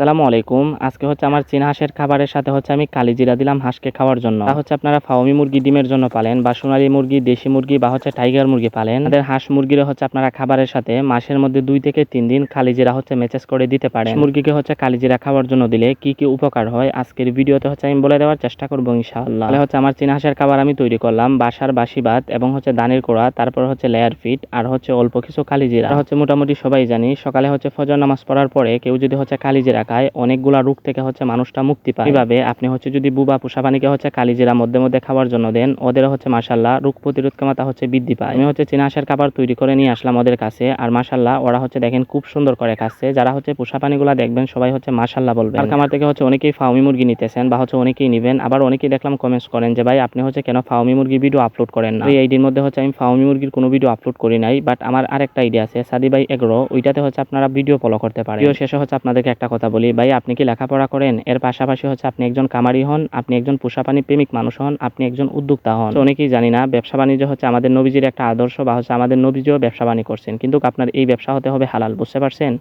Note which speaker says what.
Speaker 1: সালামু আলাইকুম। আজকে হচ্ছে আমার চীনা হাঁসের খাবারের সাথে হচ্ছে আমি কালিজিরা দিলাম হাঁসকে খাওয়ার জন্য। তা হচ্ছে আপনারা ফাওমি মুরগি ডিমের জন্য পালেন বা সোনালী মুরগি, দেশি মুরগি বা হচ্ছে টাইগার মুরগি পালেন। তাদের হাঁস মুরগিরা হচ্ছে আপনারা খাবারের সাথে মাসের মধ্যে দুই থেকে তিন দিন কালিজিরা হচ্ছে মেচেস করে দিতে পারেন। মুরগিকে হচ্ছে কালিজিরা খাওয়ার জন্য দিলে কি কি উপকার হয় আজকের ভিডিওতে হচ্ছে আমি বলে দেওয়ার চেষ্টা করব ইনশাআল্লাহ। তাহলে হচ্ছে আমার চীনা হাঁসের খাবার আমি তৈরি করলাম বাসার বাসি ভাত এবং হচ্ছে দানের কোড়া, তারপর হচ্ছে লেয়ার ফিট আর হচ্ছে অল্প কিছু কালিজিরা। হচ্ছে মোটামুটি সবাই জানি সকালে হচ্ছে ফজর নামাজ পড়ার পরে কেউ যদি হচ্ছে কালিজিরা খায় অনেকগুলা রোগ থেকে হচ্ছে মানুষটা মুক্তি পায়। এইভাবে আপনি হচ্ছে যদি বুবা পোষা পানিকে হচ্ছে কালিজিরা মধ্যে মধ্যে খাওয়ার জন্য দেন, ওদের হচ্ছে মাসাল্লাহ রোগ প্রতিরোধ ক্ষমতা হচ্ছে বৃদ্ধি পায়। আমি হচ্ছে চীনা হাঁসের খাবার তৈরি করে নিয়ে আসলাম ওদের কাছে, আর মাসাল্লাহ ওরা হচ্ছে দেখেন খুব সুন্দর করে খাচ্ছে। যারা হচ্ছে পোষা পানিগুলা দেখবেন সবাই হচ্ছে মাসাল্লাহ বলবেন। আর খামার থেকে হচ্ছে অনেকেই ফাউমি মুরগি নিতেছেন বা হচ্ছে অনেকেই নিবেন। আবার অনেকেই দেখলাম কমেন্টস করেন যে, ভাই, আপনি হচ্ছে কেন ফাউমি মুরগি ভিডিও আপলোড করেন না? এই আইডির মধ্যে হচ্ছে আমি ফাউমি মুরগির কোনো ভিডিও আপলোড করি নাই বাট আমার আরেকটা আইডিয়া আছে সাদি ভাই এগ্রো, ওইটাতে হচ্ছে আপনারা ভিডিও ফলো করতে পারেন। ভিডিও শেষে হচ্ছে আপনাদেরকে একটা কথা বলি, ভাই, আপনি কি লেখাপড়া করেন? এর পাশাপাশি হচ্ছে, আপনি একজন কামারি হন, আপনি একজন পোষাপানি প্রেমিক মানুষ হন, আপনি একজন উদ্যোক্তা হন। অনেকেই জানি না, ব্যবসা বাণিজ্য হচ্ছে আমাদের নবীজির একটা আদর্শ বা হচ্ছে আমাদের নবীজিও ব্যবসা বাণিজ্য করছেন। কিন্তু আপনার এই ব্যবসা হতে হবে হালাল, বুঝতে পারছেন?